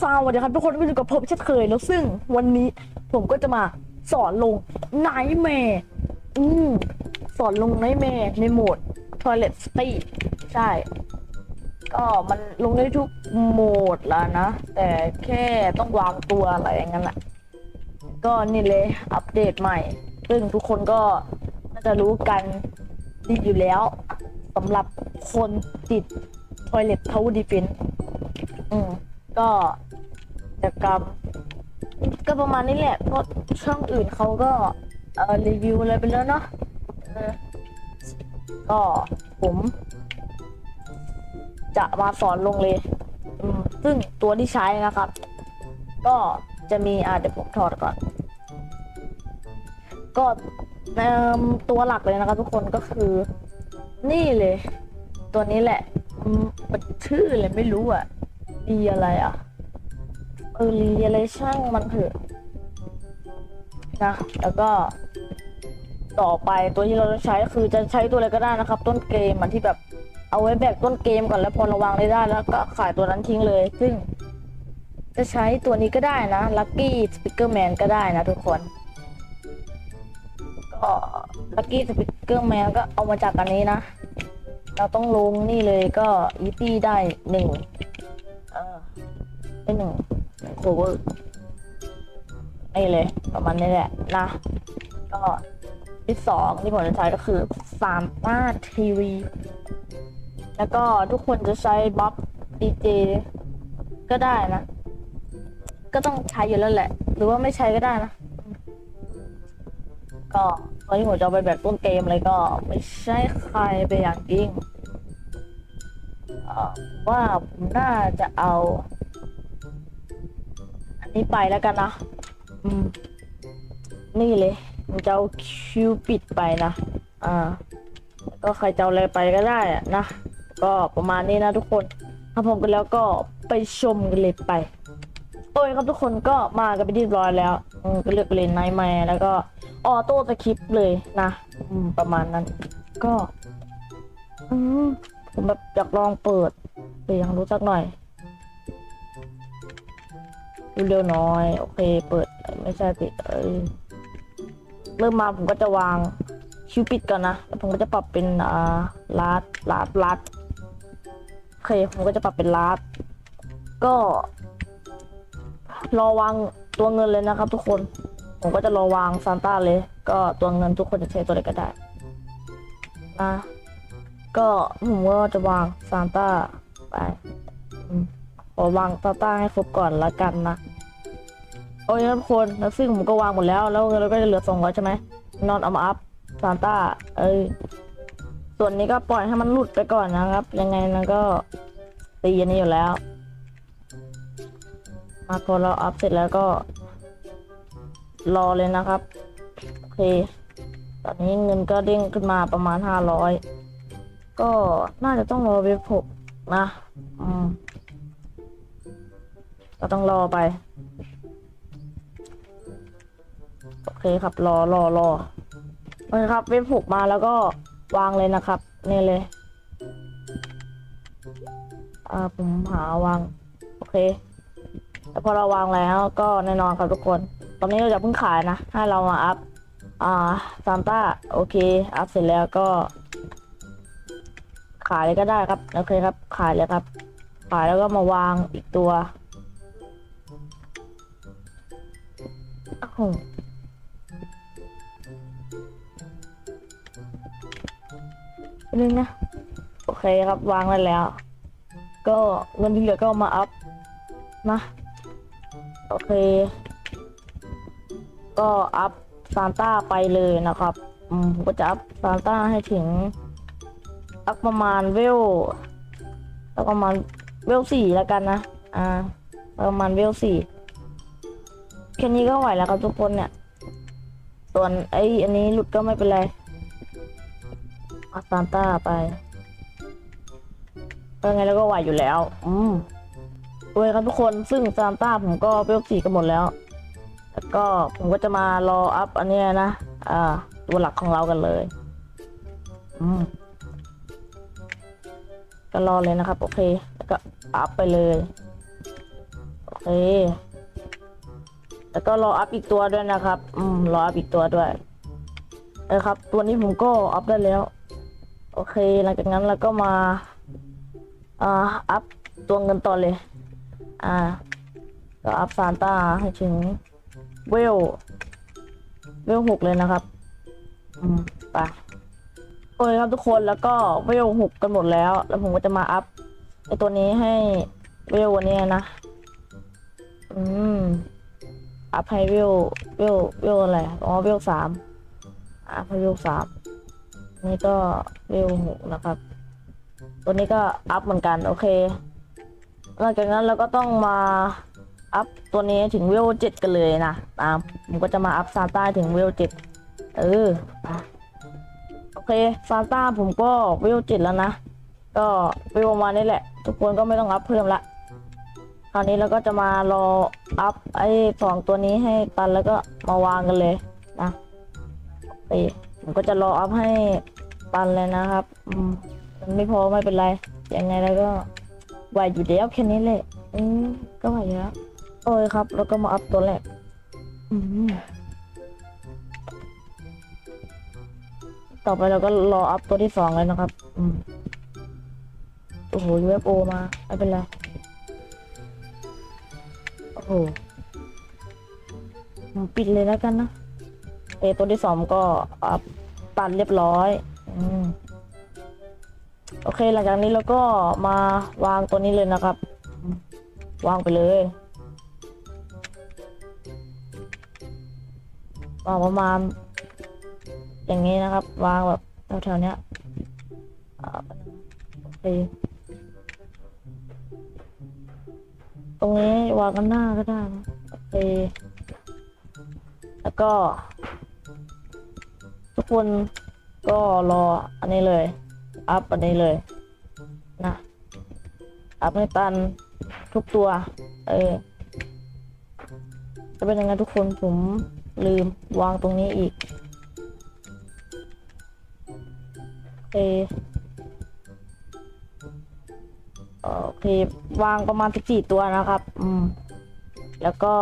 สวัสดีครับทุกคนก็อยู่กับผมเช่นเคยแล้วซึ่งวันนี้ผมก็จะมาสอนลงไนแมร์อืมสอนลงไนแมร์ในโหมด Toilet Speed ใช่ ก็มันลงได้ทุกโหมดแล้วนะ แต่แค่ต้องวางตัวอะไรอย่างนั้นแหละก็นี่เลยอัปเดตใหม่ ซึ่งทุกคนก็น่าจะรู้กันดีอยู่แล้วสำหรับคนติด Toilet Tower Defense อืม ก็กิจกรรมก็ประมาณนี้แหละ เพราะช่องอื่นเขาก็ เอ่อรีวิวอะไรไปแล้วเนาะเออก็ผม จะมาสอนลงเลยอืมซึ่งตัวที่ใช้นะครับ ก็จะมีอ่าเดี๋ยวผมถอดก่อน ก็เอิ่มตัวหลักเลยนะครับ ทุกคนก็คือ นี่เลย ตัวนี้แหละอืมมันชื่อเลยไม่รู้อะ ดีอะไรอะ เออรีอะไรช่างมันเถอะนะ แล้วก็ ต่อไปตัวที่เราจะใช้คือจะใช้ตัวอะไรก็ได้นะครับ ต้นเกมมันที่แบบเอาไว้แบกต้นเกมก่อนแล้วพอระวางได้ได้แล้วก็ขายตัวนั้นทิ้งเลย ซึ่ง จะใช้ตัวนี้ก็ได้นะลั Lucky Speaker Man ก็ได้นะทุกคนก็ Lucky Speaker Man ก็เอามาจากอันนี้นะ เราต้องลงนี่เลยก็อีตี้ได้หนึ่ง ได้หนึ่งหนึ่งโคเวอร์นี่เลย ประมาณนี้แหละนะ ก็ที่สองที่ผมจะใช้ก็คือซานต้าทีวี แล้วก็ทุกคนจะใช้บ๊อบดีเจก็ได้นะ ก็ต้องใช้อยู่แล้วแหละ หรือว่าไม่ใช้ก็ได้นะ ก็ตอนที่ผมจะไปแบบต้นเกมเลยก็ ไม่ใช่ใครไปอย่างยิ่ง ว่าผมน่าจะเอา อันนี้ไปแล้วกันนะอืมนี่เลยผมจะเอาคิวปิดไปนะ อ่า ก็ใครจะเอาอะไรไปก็ได้อะนะ ก็ประมาณนี้นะทุกคน ถ้าผมกันแล้วก็ไปชมกันเลยไป โอ้ยครับทุกคนก็มากันไปที่เรียบร้อยแล้วอืมก็เลือกไปเลยไนท์แมร์แล้วก็ออโต้สคริปต์เลยนะ อืม ประมาณนั้น ก็ อืม ผมแบบอยากลองเปิดเดี๋ยวยังรู้สักหน่อยดูเร็วน่อย โอเค เปิดไม่ใช่ปิดเอ้ยเริ่มมาผมก็จะวางคิวปิดก่อนนะแล้วผมก็จะปรับเป็นอ่าลาดลาดลาดโอเคผมก็จะปรับเป็นลาดก็ รอวางตัวเงินเลยนะครับ ทุกคน ผมก็จะรอวางซานต้าเลย ก็ตัวเงินทุกคนจะใช้ตัวไหนก็ได้นะ ก็ผมก็จะวางซานต้าไปอืมขอวางซานต้าให้ครบก่อนละกันนะโอ้ยครับทุกคนแล้วซึ่งผมก็วางหมดแล้ว แล้วเงินเราก็จะเหลือสองร้อยใช่ไหมนอนเอามาอัพซานต้าเอ้ยส่วนนี้ก็ปล่อยให้มันหลุดไปก่อนนะครับ ยังไงนก็ตีอันนี้อยู่แล้ว มาพอเราอัพเสร็จแล้วก็ รอเลยนะครับ โอเค ตอนนี้เงินก็เด้งขึ้นมาประมาณห้าร้อย ก็น่าจะต้องรอเว็บหกนะอืมก็ต้องรอไป โอเคครับรอรอรอโอเคครับ เว็บหกมาแล้วก็วางเลยนะครับ นี่เลยอ่าผมหาวาง โอเคแล้วพอเราวางแล้วก็แน่นอนครับทุกคน ตอนนี้เราจะเพิ่งขายนะ ให้เรามาอัพ อ่าซานต้า โอเค อัพเสร็จแล้วก็ายเลยก็ได้ครับโอเคครับ ขายเลยครับ ขายแล้วก็มาวางอีกตัวโอ้าวนึงนะ โอเคครับวางไว้แล้ว ก็เงินที่เหลือก็มาอัพนะ โอเค ก็อัพซานต้าไปเลยนะครับอืมผมก็จะอัพซานต้าให้ถึง อัพประมาณเวลประมาณเวลสี่แล้วกันนะ อ่า ประมาณเวลสี่แค่นี้ก็ไหวแล้วครับทุกคนเนี่ย ส่วนไอ้อันนี้หลุดก็ไม่เป็นไรอัพซานต้าไปยังไงแล้วก็ไหวอยู่แล้ว อืมโอเคครับทุกคน ซึ่งซานต้าผมก็เวลสี่กันหมดแล้ว แล้วก็ผมก็จะมารออัพอันนี้นะ อ่า ตัวหลักของเรากันเลย อืม ก็รอเลยนะครับ โอเค แล้วก็อัพไปเลย โอเค แล้วก็รออัพอีกตัวด้วยนะครับ อืม รออัพอีกตัวด้วยเออครับ ตัวนี้ผมก็อัพได้แล้ว โอเค หลังจากนั้นเราก็มาอ่าอัพตัวเงินต่อเลย อ่า ก็อัพซานต้าให้ถึงเวล เวลหกเลยนะครับ อืม ไป โอเคครับทุกคนแล้วก็เวลหกกันหมดแล้ว แล้วผมก็จะมาอัพไอตัวนี้ให้เวลวันนี้นะ อืมอัพให้เวลเวลเวลอะไรอ๋อเวลสามอัพให้เวลสามนี่ก็เวลหกนะครับ ตัวนี้ก็อัพเหมือนกันโอเคหลังจากนั้นเราก็ต้องมาอัพตัวนี้ถึงเวลเจ็ดกันเลยนะตามผมก็จะมาอัพซานต้าถึงเวลเจ็ดเออไปโอ เคซานต้าผมก็วลเจ็ดแล้วนะ ก็เวประมาณนี้แหละ ทุกคนก็ไม่ต้องอัพเพิ่มละ คราวนี้เราก็จะมารออัพไอ้สองตัวนี้ให้ตันแล้วก็มาวางกันเลยนะโอเคผมก็จะรออัพให้ตันเลยนะครับอืมมันไม่พอไม่เป็นไรยังไงแล้วก็ไหวอยู่เดียวแค่นี้เลยอืมก็ไหวอยู่แล้วโอ้ยครับ แล้วก็มาอัพตัวแรกอืม ต่อไปเราก็รออัพตัวที่สองเลยนะครับอืมโอ้โห UFO มาไม่เป็นไร โอ้โหปิดเลยแล้วกันนะเอตัวที่สองก็อัพตัดเรียบร้อยอืมโอเค หลังจากนี้เราก็มาวางตัวนี้เลยนะครับ วางไปเลยวางประมาณ อย่างนี้นะครับ วางแบบแถวๆเนี้ยอ่าโอเคตรงนี้วางกันหน้าก็ได้นะโอเคแล้วก็ ทุกคนก็รออันนี้เลย อัพอันนี้เลย นะ อัพให้ตันทุกตัว เออ จะเป็นยังไงทุกคนผมลืมวางตรงนี้อีก เคโอเควางประมาณ14ตัวนะครับ อืม แล้วก็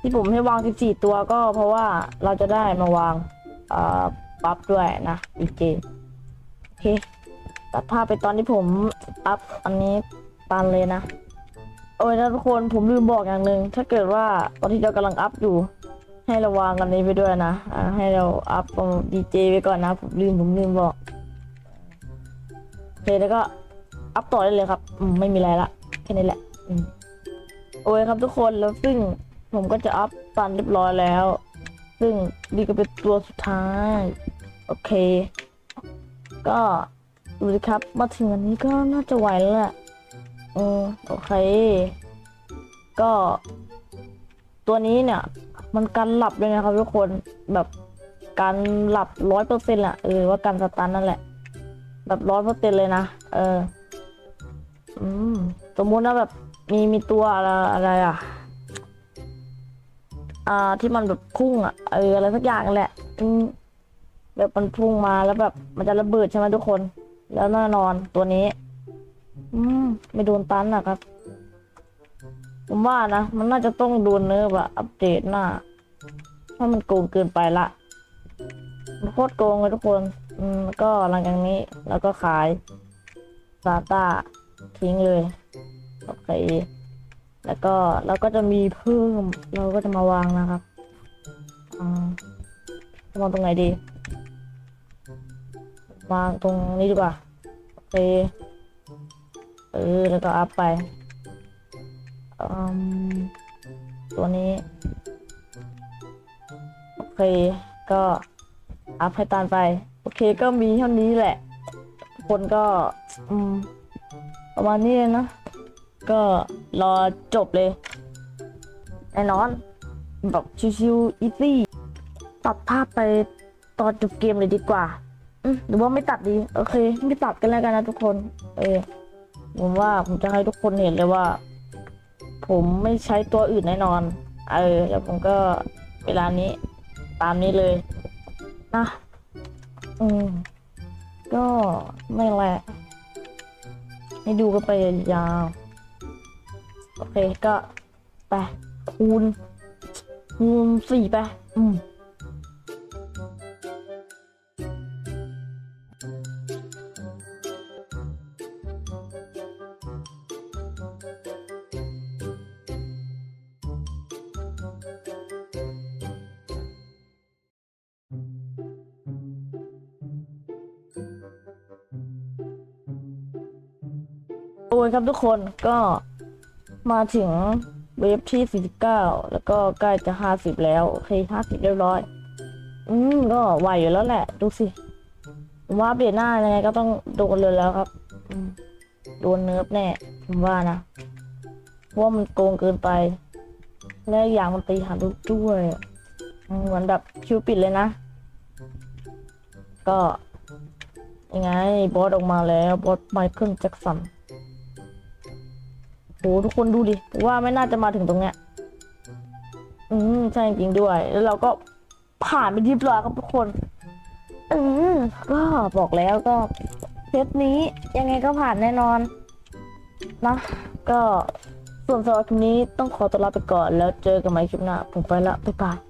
ที่ผมให้วาง14ตัวก็เพราะว่าเราจะได้มาวางอ่าปั๊บด้วยนะดีเจโอเคตัดภาพไปตอนที่ผมอัพอันนี้ตันเลยนะ โอ้ยนะทุกคนผมลืมบอกอย่างหนึ่งถ้าเกิดว่าตอนที่เรากำลังอัพอยู่ ให้เราวางกันนี้ไปด้วยนะอ่าให้เราอัพดีเจไปก่อนนะ ผมลืมผมลืมบอกโอเคแล้วก็อัพต่อได้เลยครับไม่มีอะไรละแค่นี้แหละโอเคครับทุกคนแล้วซึ่งผมก็จะอัพตันเรียบร้อยแล้ว ซึ่งนี่ก็เป็นตัวสุดท้าย โอเค ก็ดูสิครับ มาถึงอันนี้ก็น่าจะไหวแล้วแหละอืมโอเค ก็ ตัวนี้เนี่ย มันกันหลับด้วยนะครับทุกคนแบบการหลับร้อยเปอร์เซ็นต์ละเออว่าการสตันนั่นแหละ แบบร้อยเปอร์เซ็นต์เลยนะเอออืมสมมุตินะแบบมีมีตัวอะไรอะไรอะอ่าที่มันแบบพุ่งอะเอออะไรสักอย่างนั่นแหละอืมแบบมันพุ่งมาแล้วแบบมันจะระเบิดใช่ไหมทุกคน แล้วแน่นอนตัวนี้ อืมไม่โดนตันนะครับ ผมว่านะ มันน่าจะต้องโดนเนิร์ฟอะอัปเดตหน้าเพราะมันโกงเกินไปละมันโคตรโกงเลยทุกคนอืมก็หลังจากนี้แล้วก็ขายซาต้าทิ้งเลยโอเคแล้วก็เราก็จะมีเพิ่ม เราก็จะมาวางนะครับอ่าวางตรงไหนดีวางตรงนี้ดีกว่าโอเคเออแล้วก็อัพไป ตัวนี้ โอเค ก็อัพให้ตานไป โอเคก็มีเท่านี้แหละทุกคนก็ประมาณนี้เลยนะ ก็รอจบเลย แน่นอน แบบชิวๆอีซี่ตัดภาพไปตอนจบเกมเลยดีกว่าหรือว่าไม่ตัดดี โอเค ไม่ตัดกันแล้วกันนะทุกคน เออผมว่าผมจะให้ทุกคนเห็นเลยว่า ผมไม่ใช้ตัวอื่นแน่นอน เออแล้วผมก็เวลานี้ตามนี้เลยนะอืมก็ไม่แหละ ให้ดูกันไปยาวโอเคก็ไปคูณคูณสี่ไป อืม โอ้ยครับทุกคนก็มาถึงเวฟที่ 49 แล้วก็ใกล้จะ 50 แล้ว โอเค 50 เรียบร้อย อืม ก็ไหวอยู่แล้วแหละ ดูสิผมว่าเบียดหน้ายังไงก็ต้องโดนเลยแล้วครับโดนเนิร์ฟแน่ผมว่านะว่ามันโกงเกินไป และอีกอย่างมันตีหาลูกด้วยเหมือนแบบคิวปิดเลยนะ ก็ยังไงบอสออกมาแล้วบอสไมเคิลแจ็คสัน ทุกคนดูดิว่าไม่น่าจะมาถึงตรงเนี้ยอืมใช่จริงด้วย แล้วเราก็ผ่านไปที่เรียบร้อยครับทุกคนอืมก็บอกแล้วก็เซตนี้ยังไงก็ผ่านแน่นอนนะก็ส่วนสำหรับคลิปนี้ต้องขอตัวลาไปก่อนแล้วเจอกันใหม่คลิปหน้าผมไปละบ๊ายบาย